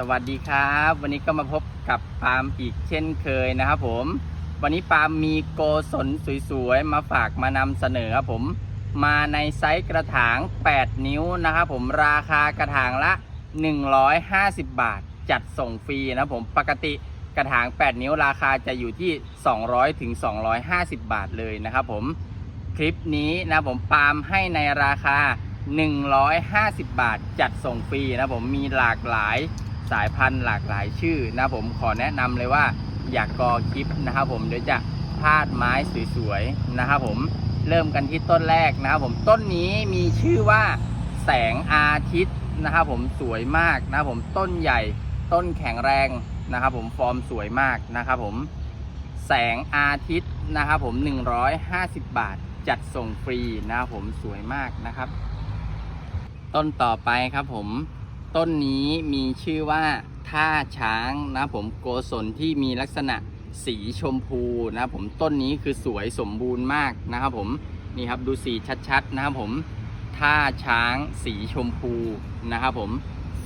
สวัสดีครับ วันนี้ก็มาพบกับปาล์มอีกเช่นเคยนะครับผม วันนี้ปาล์มมีโกศลสวยๆ มาฝากมานำเสนอครับผม มาในไซส์กระถาง 8 นิ้วนะครับผมราคากระถางละ 150 บาท จัดส่งฟรีนะครับผมปกติกระถาง 8 นิ้วราคาจะอยู่ที่ 200ถึง250 บาทเลยนะครับผมคลิปนี้นะผมปาล์มให้ในราคา 150 บาท จัดส่งฟรีนะผมมีหลากหลาย สายพันธุ์หลากหลายชื่อนะผมขอแนะนำเลยว่าอยากกอคลิปนะครับผมเดี๋ยวจะพาดไม้สวยๆนะครับผมเริ่มกันที่ต้นแรกนะครับผมต้นนี้มีชื่อว่าแสงอาทิตย์นะครับผมสวยมากนะครับผมต้นใหญ่ต้นแข็งแรงนะครับผมฟอร์มสวยมากนะครับผมแสงอาทิตย์นะครับผม 150 บาทจัดส่งฟรีนะครับผมสวยมากนะครับ ต้นต่อไปครับผม ต้นนี้มีชื่อว่าท่าช้างนะผมโกศลที่มีลักษณะสีชมพูนะผมต้นนี้คือสวยสมบูรณ์มากนะครับผมนี่ครับดูสีชัดๆนะครับผมท่าช้างสีชมพูนะครับผม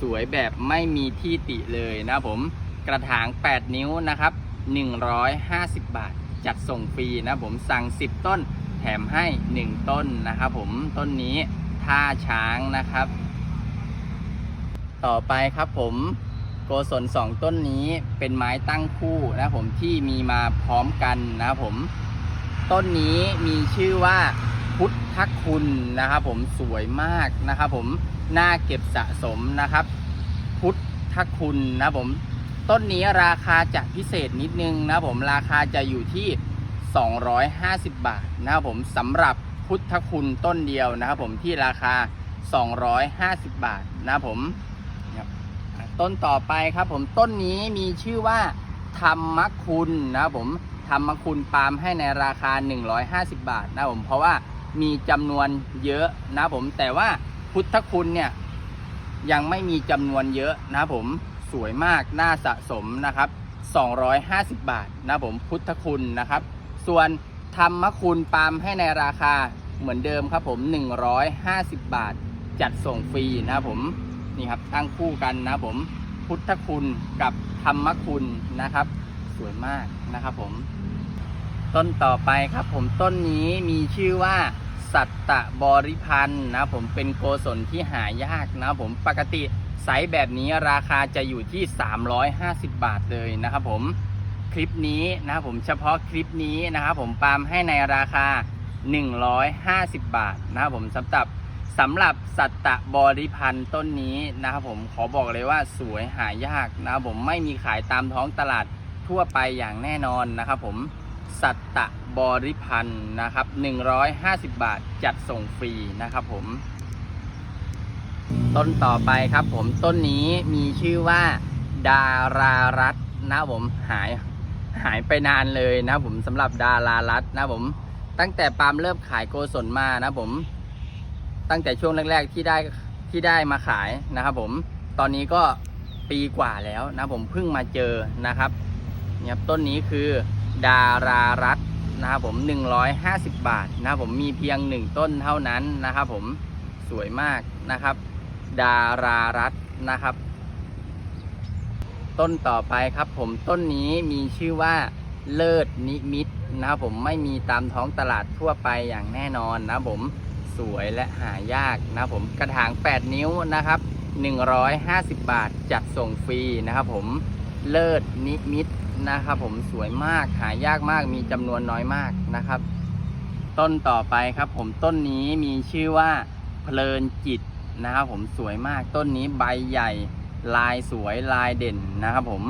สวยแบบไม่มีที่ติเลยนะครับผมกระถาง 8 นิ้วนะครับ 150 บาท จัดส่งฟรีนะผมสั่ง 10 ต้นแถมให้ 1 ต้นนะครับผมต้นนี้ท่าช้างนะครับ ต่อไปครับผมโกศลสองต้นนี้เป็นไม้ตั้งคู่นะผมที่มีมาพร้อมกันนะครับผม ต้นนี้มีชื่อว่าพุทธคุณนะครับผมสวยมากนะครับผมน่าเก็บสะสมนะครับ พุทธคุณนะผมต้นนี้ราคาจะพิเศษนิดนึงนะผมราคาจะอยู่ที่ 250 บาทนะครับผมสำหรับพุทธคุณต้นเดียวนะครับผมที่ราคา 250 บาทนะครับผม ต้นต่อไปครับผมต้นนี้มีชื่อว่าธรรมคุณนะครับผมธรรมคุณปาล์มให้ในราคา 150 บาทนะผมเพราะว่ามีจำนวนเยอะนะผมแต่ว่าพุทธคุณเนี่ยยังไม่มีจำนวนเยอะนะผมสวยมากน่าสะสมนะครับ 250 บาทนะผมพุทธคุณนะครับ ส่วนธรรมคุณปาล์มให้ในราคาเหมือนเดิมครับผม 150 บาท จัดส่งฟรีนะผม นี่ครับตั้งคู่กันนะผมพุทธคุณกับธรรมคุณนะครับ สวยมากนะครับผม ต้นต่อไปครับ ผมต้นนี้มีชื่อว่าสัตตะบริพันธ์นะผมเป็นโกศลที่หายากนะผมปกติไซส์แบบนี้ราคาจะอยู่ที่ 350 บาทเลยนะครับผมคลิปนี้นะครับผมเฉพาะคลิปนี้นะครับผมปาล์มให้ในราคา 150 บาทนะครับผมสำหรับ สำหรับสัตตะบริพันธ์ต้นนี้นะครับผมขอบอกเลยว่าสวยหายากนะครับผมไม่มีขายตามท้องตลาดทั่วไปอย่างแน่นอนนะครับผมสัตตะบริพันธ์นะครับ 150 บาทจัดส่งฟรีนะครับผม ต้นต่อไปครับผมต้นนี้มีชื่อว่าดารารัตน์นะครับผมหายหายไปนานเลยนะครับผมสำหรับดารารัตน์นะครับผม ตั้งแต่ปาล์มเริ่มขายโกศลมานะครับผม ตั้งแต่ช่วงแรก ๆ ที่ได้ที่ได้มาขายนะครับ ผมตอนนี้ก็ปีกว่าแล้วนะผมเพิ่งมาเจอนะครับเนี่ยต้นนี้คือดารารัตนะครับผม 150 บาทนะครับผมมีเพียงหนึ่งต้นเท่านั้นนะครับผมสวยมากนะครับ ดารารัตน์นะครับ ต้นต่อไปครับ ผมต้นนี้มีชื่อว่าเลิศนิมิตนะครับผมไม่มีตามท้องตลาดทั่วไปอย่างแน่นอนนะครับผม สวยและหายากนะผมกระถาง 8 นิ้วนะครับ 150 บาทจัดส่งฟรีนะครับผมเลิศนิมิตนะครับผมสวยมากหายากมากมีจำนวนน้อยมากนะครับ ต้นต่อไปครับผมต้นนี้มีชื่อว่าเพลินจิตนะครับผมสวยมากต้นนี้ใบใหญ่ลายสวยลายเด่นนะครับผม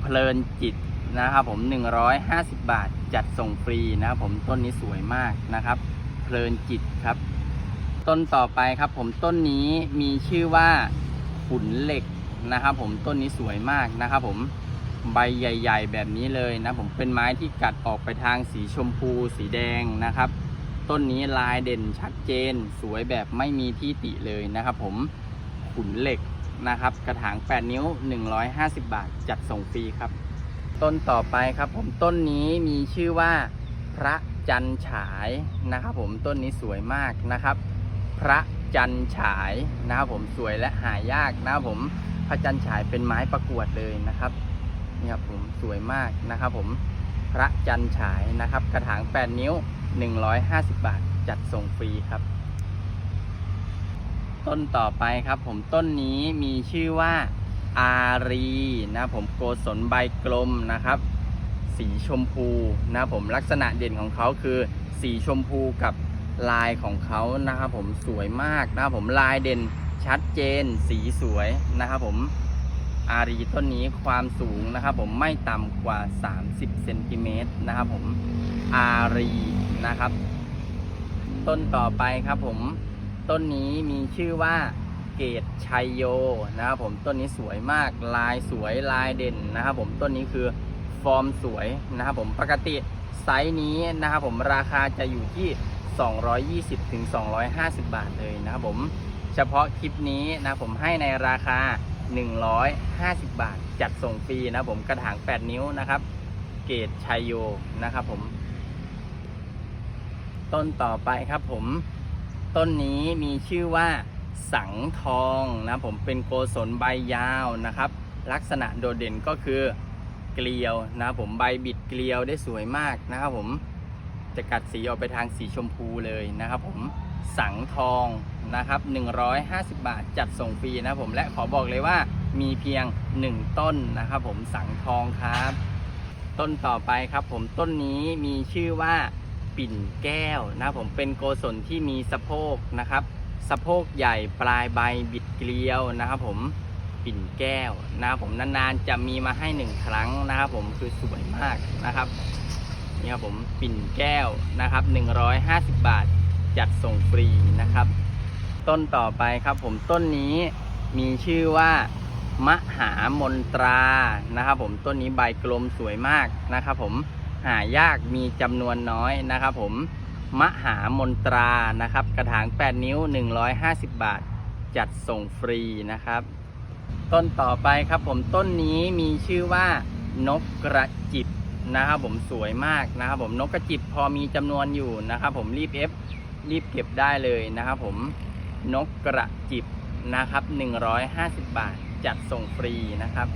เพลินจิตนะครับผม 150 บาทจัดส่งฟรีนะครับผมต้นนี้สวยมากนะครับ ลินจิตครับ ต้นต่อไปครับ ผมต้นนี้มีชื่อว่าขุนเหล็กนะครับผมต้นนี้สวยมากนะครับผมใบใหญ่ ๆ แบบนี้เลยนะผมเป็นไม้ที่กัดออกไปทางสีชมพูสีแดงนะครับ ต้นนี้ลายเด่นชัดเจน สวยแบบไม่มีที่ติเลยนะครับ ผมขุนเหล็กนะครับ กระถาง 8 นิ้ว 150 บาท จัดส่งฟรีครับ ต้นต่อไปครับ ผมต้นนี้มีชื่อว่าพระ จันฉายนะครับผมต้นนี้สวยมากนะครับ พระจันฉายนะครับผมสวยและหายากนะครับผมพระจันฉายเป็นไม้ประกวดเลยนะครับนี่ครับผมสวยมากนะครับผมพระจันฉายนะครับ กระถาง 8 นิ้ว 150 บาท จัดส่งฟรีครับ ต้นต่อไปครับ ผมต้นนี้มีชื่อว่าอารีนะผมโกศลใบกลมนะครับ สีชมพูนะผมลักษณะเด่นของเขาคือ สีชมพูกับลายของเขานะครับผมสวยมากนะครับผมลายเด่นชัดเจน สีสวยนะครับผมอารีต้นนี้ความสูงนะครับผมไม่ต่ำกว่า 30เซนติเมตรนะครับผมอารีนะครับ ต้นต่อไปครับผมต้นนี้มีชื่อว่าเกตชัยโยนะครับผมต้นนี้สวยมากลายสวยลายเด่นนะครับผมต้นนี้คือ ฟอร์มสวยนะครับผมปกติไซส์นี้นะครับผมราคาจะอยู่ที่ 220ถึง250 บาทเลยนะครับผมเฉพาะคลิปนี้นะผมให้ในราคา 150 บาท จัดส่งฟรีนะครับผมกระถาง 8 นิ้วนะครับ เกตชัยโยนะครับผม ต้นต่อไปครับผม ต้นนี้มีชื่อว่าสังทองนะผมเป็นโกศลใบยาวนะครับ ลักษณะโดดเด่นก็คือ เกลียวนะครับผมใบบิดเกลียวได้สวยมากนะครับผมจะกัดสีออกไปทางสีชมพูเลยนะครับผมสังทองนะครับ 150 บาทจัดส่งฟรีนะครับผมและขอบอกเลยว่ามีเพียง 1 ต้นนะครับผมสังทองครับ ต้นต่อไปครับผมต้นนี้มีชื่อว่าปิ่นแก้วนะผมเป็นโกศลที่มีสะโพกนะครับ สะโพกใหญ่ปลายใบบิดเกลียวนะครับผม ปิ่นแก้วนะครับผมนานๆจะมีมาให้หนึ่งครั้งนะครับผมคือสวยมากนะครับนี่ครับผมปิ่นแก้วนะครับ150 บาทจัดส่งฟรีนะครับ ต้นต่อไปครับผมต้นนี้มีชื่อว่ามหามนตรานะครับ ผมต้นนี้ใบกลมสวยมากนะครับ ผมหายากมีจำนวนน้อยนะครับ ผมมหามนตรานะครับ กระถาง 8 นิ้ว 150 บาท จัดส่งฟรีนะครับ ต้นต่อไปครับผมต้นนี้มีชื่อว่านกกระจิบนะครับผมสวยมากนะครับผมนกกระจิบพอมีจำนวนอยู่นะครับผมรีบเอฟรีบเก็บได้เลยนะครับผมนกกระจิบนะครับ 150 บาทจัดส่งฟรีนะครับ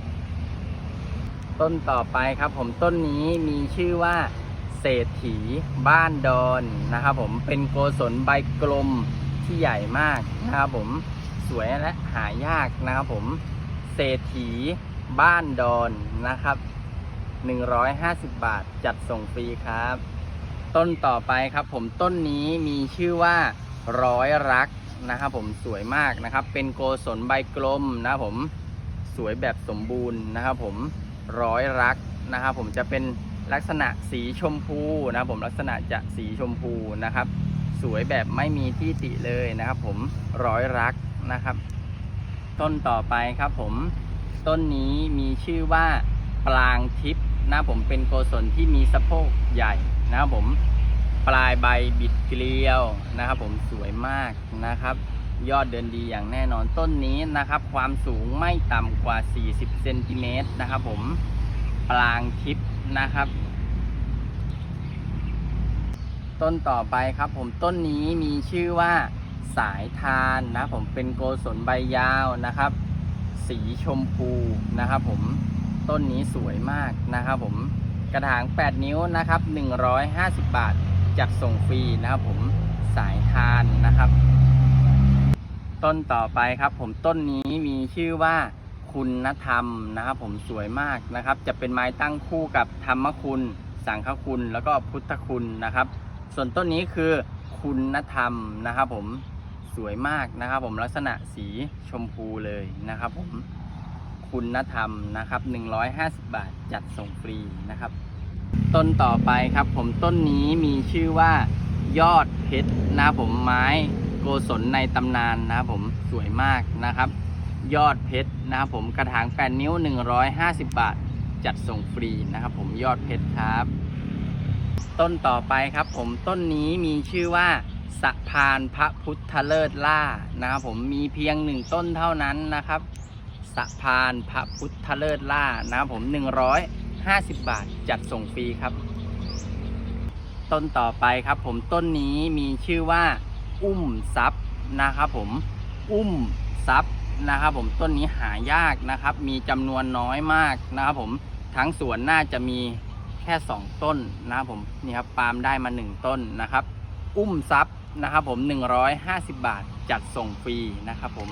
ต้นต่อไปครับผมต้นนี้มีชื่อว่าเศรษฐีบ้านดอนนะครับผมเป็นโกศลใบกลมที่ใหญ่มากนะครับผมสวยและหายากนะครับผม เศรษฐีบ้านดอนนะครับ 150 บาทจัดส่งฟรีครับ ต้นต่อไปครับผมต้นนี้มีชื่อว่าร้อยรักนะครับผมสวยมากนะครับ เป็นโกศลใบกลมนะผมสวยแบบสมบูรณ์นะครับผมร้อยรักนะครับผมจะเป็นลักษณะสีชมพูนะครับผมลักษณะจะสีชมพูนะครับ สวยแบบไม่มีที่ติเลยนะครับ ผมร้อยรักนะครับ ต้นต่อไปครับผมต้นนี้มีชื่อว่าปลางทิพย์นะผมเป็นโกศลที่มีสะโพกใหญ่นะครับผมปลายใบบิดเกลียวนะครับผมสวยมากนะครับ ยอดเดินดีอย่างแน่นอนต้นนี้นะครับ ความสูงไม่ต่ำกว่า 40เซนติเมตรนะครับผมปลางทิพย์นะครับ ต้นต่อไปครับผมต้นนี้มีชื่อว่า สายทานนะผมเป็นโกศลใบยาวนะครับ สีชมพูนะครับผมต้นนี้สวยมากนะครับผมกระถาง 8 นิ้วนะครับ 150 บาทจัดส่งฟรีนะครับผมสายทานนะครับ ต้นต่อไปครับ ผมต้นนี้มีชื่อว่าคุณธรรมนะครับ ผมสวยมากนะครับ จะเป็นไม้ตั้งคู่กับธรรมคุณ สังฆคุณแล้วก็พุทธคุณนะครับ ส่วนต้นนี้คือคุณธรรมนะครับผม สวยมากนะครับ ผมลักษณะสีชมพูเลยนะครับ ผมคุณธรรมนะครับ 150 บาทจัดส่งฟรีนะครับ ต้นต่อไปครับ ผมต้นนี้มีชื่อว่ายอดเพชรนะครับผมไม้โกศลในตำนานนะครับผมสวยมากนะครับ ยอดเพชรนะครับผมกระถาง8นิ้ว 150 บาท จัดส่งฟรีนะครับ ผมยอดเพชรครับ ต้นต่อไปครับ ผมต้นนี้มีชื่อว่า สะพานพระพุทธเลิศล่านะครับผมมีเพียงหนึ่งต้นเท่านั้นนะครับ สะพานพระพุทธเลิศล่านะครับผม150 บาทจัดส่งฟรีครับ ต้นต่อไปครับผมต้นนี้มีชื่อว่า อุ้มซับนะครับผมอุ้มซับนะครับผมต้นนี้หายากนะครับ มีจำนวนน้อยมากนะครับผมทั้งสวนน่าจะมีแค่ 2 ต้นนะครับผมนี่ครับปาล์มได้มา 1 ต้นนะครับ อุ้มซับ นะครับผม 150 บาทจัดส่งฟรีนะครับผม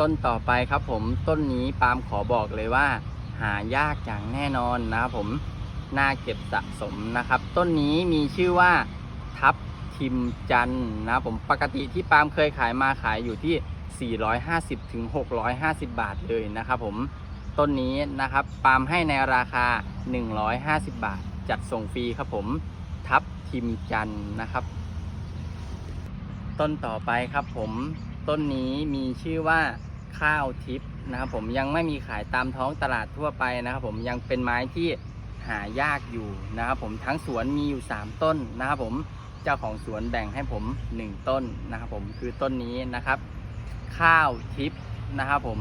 ต้นต่อไปครับผมต้นนี้ปาล์มขอบอกเลยว่า หายากอย่างแน่นอนนะครับผมน่าเก็บสะสมนะครับ ต้นนี้มีชื่อว่าทับทิมจันนะครับผมปกติที่ปาล์มเคยขายมาขายอยู่ที่ 450ถึง650 บาทเลยนะครับผมต้นนี้นะครับปาล์มให้ในราคา 150 บาท จัดส่งฟรีครับผม ทับทิมจันนะครับ ต้นต่อไปครับ ผมต้นนี้มีชื่อว่าข้าวทิพย์นะครับผมยังไม่มีขายตามท้องตลาดทั่วไปนะครับ ผมยังเป็นไม้ที่หายากอยู่นะครับ ผมทั้งสวนมีอยู่ 3 ต้นนะครับ ผมเจ้าของสวนแบ่งให้ผม 1 ต้นนะครับ ผมคือต้นนี้นะครับ ข้าวทิพย์นะครับผม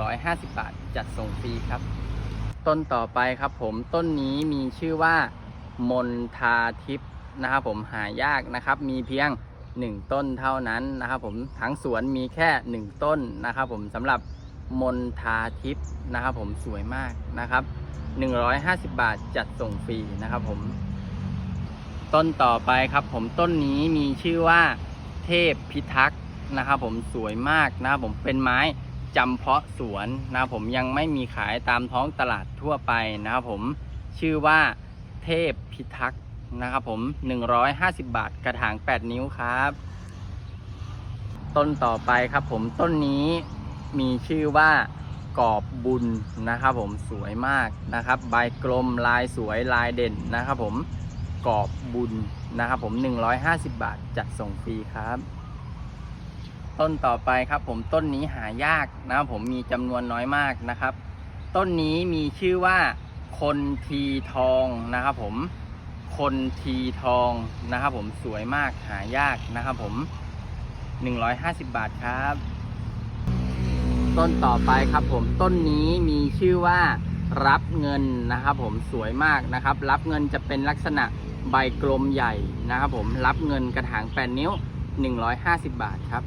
150 บาทจัดส่งฟรีครับ ต้นต่อไปครับผมต้นนี้มีชื่อว่ามนทาทิพย์นะครับ ผมหายากนะครับ มีเพียง 1 ต้นเท่านั้นนะครับผมทั้งสวนมีแค่ 1 ต้นนะครับผมสำหรับมนทาทิพย์นะครับผมสวยมากนะครับ 150 บาทจัดส่งฟรีนะครับผม ต้นต่อไปครับผมต้นนี้มีชื่อว่าเทพพิทักษ์นะครับผมสวยมากนะครับผมเป็นไม้จำเพาะสวนนะครับผมยังไม่มีขายตามท้องตลาดทั่วไปนะครับผมชื่อว่าเทพพิทักษ์ นะครับผม 150 บาทกระถาง 8 นิ้วครับ ต้นต่อไปครับผมต้นนี้มีชื่อว่ากอบบุญนะครับผมสวยมากนะครับ ใบกลมลายสวยลายเด่นนะครับผมกอบบุญนะครับผม 150 บาทจัดส่งฟรีครับ ต้นต่อไปครับผมต้นนี้หายากนะครับผมมีจำนวนน้อยมากนะครับ ต้นนี้มีชื่อว่าคนทีทองนะครับผม คนทีทองนะครับผมสวยมากหายากนะครับผม 150 บาทครับ ต้นต่อไปครับผมต้นนี้มีชื่อว่ารับเงินนะครับผมสวยมากนะครับ รับเงินจะเป็นลักษณะใบกลมใหญ่นะครับผมรับเงินกระถาง8นิ้ว 150 บาทครับ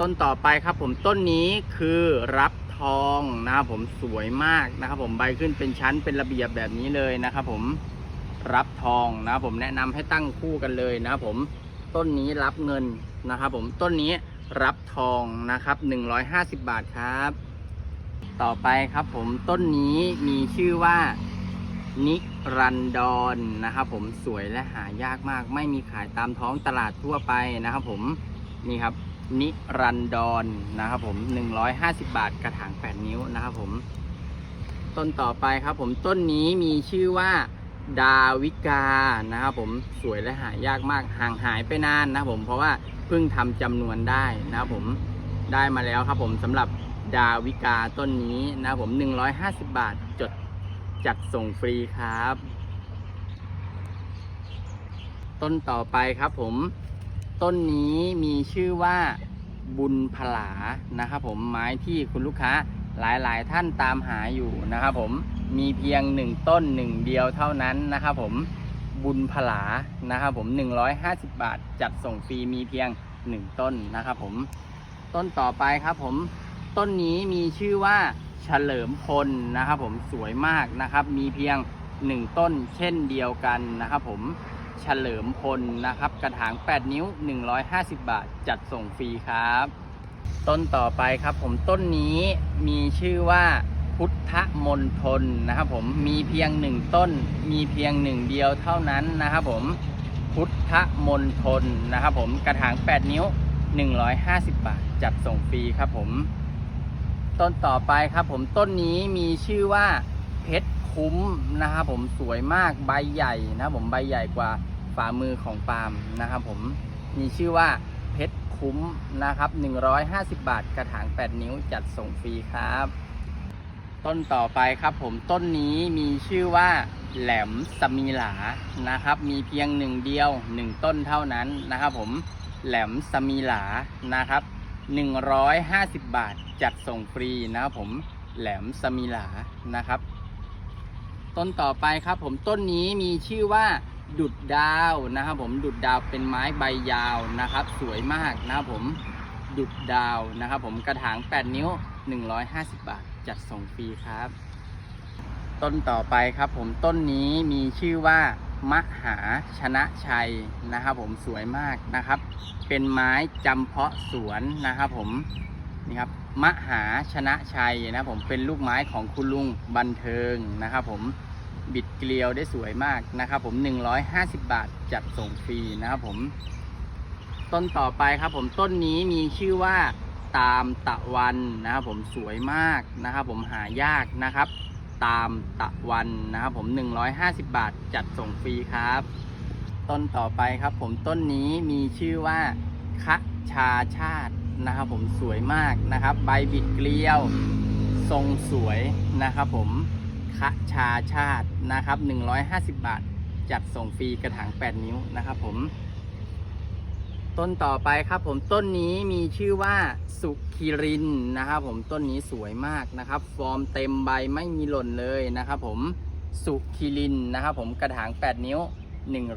ต้นต่อไปครับผมต้นนี้คือรับทองนะครับผมสวยมากนะครับผมใบขึ้นเป็นชั้นเป็นระเบียบแบบนี้เลยนะครับผม รับทองนะครับผมแนะนำให้ตั้งคู่กันเลยนะครับผมต้นนี้รับเงินนะครับผมต้นนี้รับทองนะครับ 150 บาทครับ ต่อไปครับผมต้นนี้มีชื่อว่านิรันดรนนะครับผมสวยและหายากมาก ไม่มีขายตามท้องตลาดทั่วไปนะครับผมนี่ครับนิรันดรนะครับผม150 บาทกระถาง 8 นิ้วนะครับผม ต้นต่อไปครับผมต้นนี้มีชื่อว่า ดาวิกานะครับผมสวยและหายากมากห่างหายไปนานนะผมเพราะว่าเพิ่งทำจำนวนได้นะครับผมได้มาแล้วครับผมสำหรับดาวิกาต้นนี้นะครับผม 150 บาทจดจัดส่งฟรีครับ ต้นต่อไปครับผม ต้นนี้มีชื่อว่าบุญพลานะครับผมไม้ที่คุณลูกค้าหลายๆ ท่านตามหาอยู่นะครับผม มีเพียงหนึ่งต้นหนึ่งเดียวเท่านั้นนะครับผมบุญพลานะครับผม 150 บาท จัดส่งฟรีมีเพียง 1 ต้นนะครับผมต้นต่อไปครับผมต้นนี้มีชื่อว่าเฉลิมพลนะครับผมสวยมากนะครับ มีเพียง 1 ต้นเช่นเดียวกันนะครับผมเฉลิมพลนะครับ กระถาง 8 นิ้ว 150 บาท จัดส่งฟรีครับ ต้นต่อไปครับผมต้นนี้มีชื่อว่า พุทธมนทนนะครับผมมีเพียงหนึ่งต้น มีเพียงหนึ่งเดียวเท่านั้นนะครับผมพุทธมนทนนะครับผมกระถาง 8 นิ้ว 150 บาท จัดส่งฟรีครับผมต้นต่อไปครับผมต้นนี้มีชื่อว่าเพชรคุ้มนะครับผมสวยมากใบใหญ่นะครับผมใบใหญ่กว่าฝ่ามือของปาล์มนะครับผมมีชื่อว่าเพชรคุ้มนะครับ 150 บาท กระถาง 8 นิ้วจัดส่งฟรีครับ ต้นต่อไปครับผมต้นนี้มีชื่อว่าแหลมสมีหลานะครับ มีเพียงหนึ่งเดียวหนึ่งต้นเท่านั้นนะครับผมแหลมสมีหลานะครับ150 บาทจัดส่งฟรีนะครับผมแหลมสมีหลานะครับ ต้นต่อไปครับผมต้นนี้มีชื่อว่าดุดดาวนะครับผมดุดดาวเป็นไม้ใบยาวนะครับ สวยมากนะครับผม ดุดดาวนะครับ ผมกระถาง 8 นิ้ว 150 บาท จัดส่งฟรีครับ ต้นต่อไปครับผมต้นนี้มีชื่อว่ามหาชนะชัยนะครับ ผมสวยมากนะครับ เป็นไม้จำเพาะสวนนะครับ ผมนี่ครับมหาชนะชัยนะครับผมเป็นลูกไม้ของคุณลุงบันเทิงนะครับ ผมบิดเกลียวได้สวยมากนะครับ ผม 150 บาทจัดส่งฟรีนะครับผม ต้นต่อไปครับผมต้นนี้มีชื่อว่าตามตะวันนะครับผมสวยมากนะครับผมหายากนะครับ ตามตะวันนะครับผม 150 บาทจัดส่งฟรีครับ ต้นต่อไปครับผมต้นนี้มีชื่อว่าคะชาชาตินะครับผมสวยมากนะครับ ใบบิดเกลียว ทรงสวยนะครับผมคะชาชาตินะครับ 150 บาท จัดส่งฟรีกระถาง 8 นิ้วนะครับผม ต้นต่อไปครับผมต้นนี้มีชื่อว่าสุคิรินนะครับผมต้นนี้สวยมากนะครับ ฟอร์มเต็มใบไม่มีหล่นเลยนะครับผมสุคิรินนะครับผมกระถาง 8 นิ้ว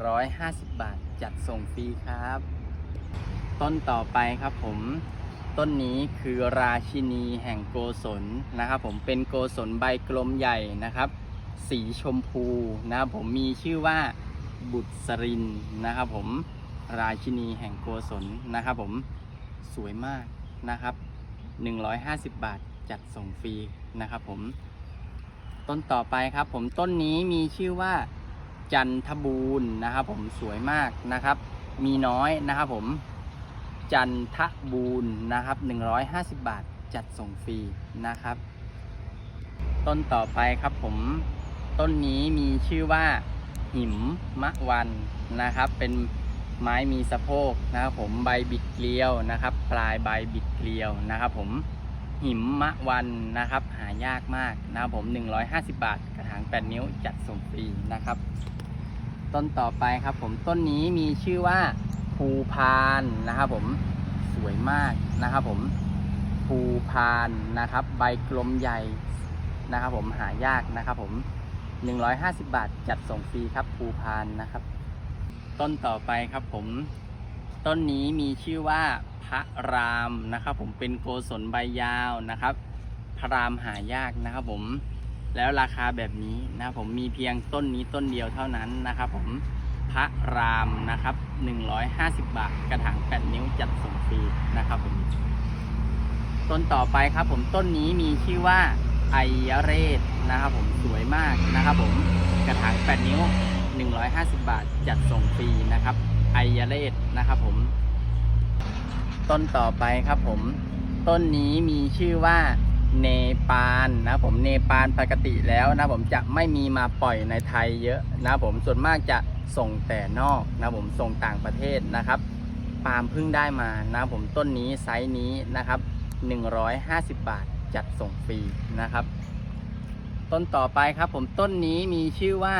150 บาท จัดส่งฟรีครับ ต้นต่อไปครับผมต้นนี้คือราชินีแห่งโกศลนะครับ ผมเป็นโกศลใบกลมใหญ่นะครับ สีชมพูนะครับผมมีชื่อว่าบุตรสรินนะครับผม ราชินีแห่งโกศลนะครับผมสวยมากนะครับ 150 บาทจัดส่งฟรีนะครับผม ต้นต่อไปครับผมต้นนี้มีชื่อว่าจันทบูรณ์นะครับผมสวยมากนะครับ มีน้อยนะครับผม จันทบูรณ์นะครับ 150 บาทจัดส่งฟรีนะครับ ต้นต่อไปครับผมต้นนี้มีชื่อว่าหิมมะวันนะครับ เป็น ไม้มีสะโพกนะครับผมใบบิดเกลียวนะครับ ปลายใบบิดเกลียวนะครับ ผมหิมมะวันนะครับ หายากมากนะครับผม 150 บาท กระถาง 8 นิ้วจัดส่งฟรีนะครับ ต้นต่อไปครับผมต้นนี้มีชื่อว่าภูพานนะครับ ผมสวยมากนะครับ ผมภูพานนะครับ ใบกลมใหญ่นะครับ ผมหายากนะครับ ผม 150 บาท จัดส่งฟรีครับภูพานนะครับ ต้นต่อไปครับผม ต้นนี้มีชื่อว่าพระรามนะครับผมเป็นโกศลใบยาวนะครับ พระรามหายากนะครับผมแล้วราคาแบบนี้นะครับผมมีเพียงต้นนี้ต้นเดียวเท่านั้นนะครับผมพระรามนะครับ 150 บาท กระถาง8นิ้วจัดส่งฟรีนะครับผมต้นต่อไปครับผมต้นนี้มีชื่อว่าไอยเรศนะครับผมสวยมากนะครับผมกระถาง8นิ้ว 150 บาท จัดส่งฟรีนะครับไอยาเรศนะครับผม ต้นต่อไปครับผม ต้นนี้มีชื่อว่าเนปาลนะผมเนปาลปกติแล้วนะผมจะไม่มีมาปล่อยในไทยเยอะนะผมส่วนมากจะส่งแต่นอกนะผมส่งต่างประเทศนะครับปาล์มเพิ่งได้มานะผมต้นนี้ไซส์นี้นะครับ 150 บาทจัดส่งฟรีนะครับ ต้นต่อไปครับผมต้นนี้มีชื่อว่า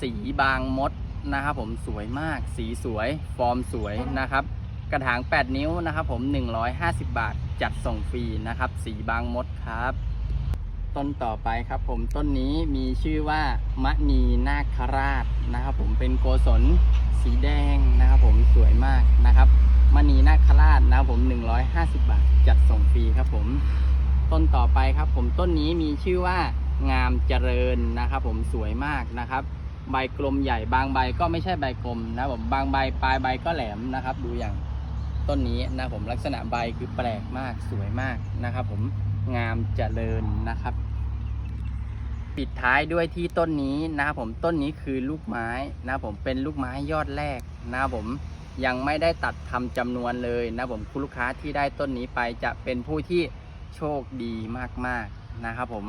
สีบางมดนะครับผมสวยมาก สีสวย ฟอร์มสวยนะครับ กระถาง 8 นิ้วนะครับผม 150 บาท จัดส่งฟรีนะครับ สีบางมดครับ ต้นต่อไปครับผมต้นนี้มีชื่อว่ามณีนาคราชนะครับผมเป็นโกศลสีแดงนะครับผมสวยมากนะครับมณีนาคราชนะครับผม 150 บาท จัดส่งฟรีครับผม ต้นต่อไปครับผมต้นนี้มีชื่อว่างามเจริญนะครับผมสวยมากนะครับ ใบกลมใหญ่บางใบก็ไม่ใช่ใบกลมนะผมบางใบปลายใบก็แหลมนะครับ ดูอย่างต้นนี้นะผมลักษณะใบคือแปลกมากสวยมากนะครับ ผมงามเจริญนะครับ ปิดท้ายด้วยที่ต้นนี้นะครับผมต้นนี้คือลูกไม้นะผมเป็นลูกไม้ยอดแรกนะผมยังไม่ได้ตัดทำจำนวนเลยนะผมคุณลูกค้าที่ได้ต้นนี้ไปจะเป็นผู้ที่โชคดีมากๆนะครับ ผม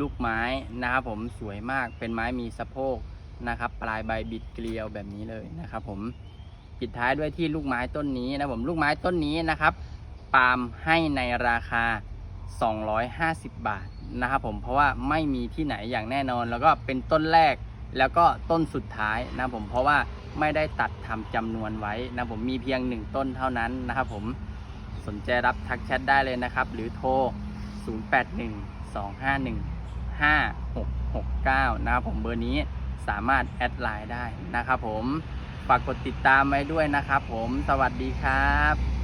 ลูกไม้นะครับผมสวยมากเป็นไม้มีสะโพก นะครับ ปลายใบบิดเกลียวแบบนี้เลยนะครับ ผมปิดท้ายด้วยที่ลูกไม้ต้นนี้นะผมลูกไม้ต้นนี้นะครับ ปาล์มให้ในราคา 250 บาทนะครับผมเพราะว่าไม่มีที่ไหนอย่างแน่นอน แล้วก็เป็นต้นแรกแล้วก็ต้นสุดท้ายนะผมเพราะว่าไม่ได้ตัดทำจำนวนไว้นะผมมีเพียงหนึ่งต้นเท่านั้นนะครับผมสนใจรับทักแชทได้เลยนะครับ หรือโทร 0812515669 นะครับผมเบอร์นี้ สามารถแอดไลน์ได้นะครับผมฝากกดติดตามไว้ด้วยนะครับผมสวัสดีครับ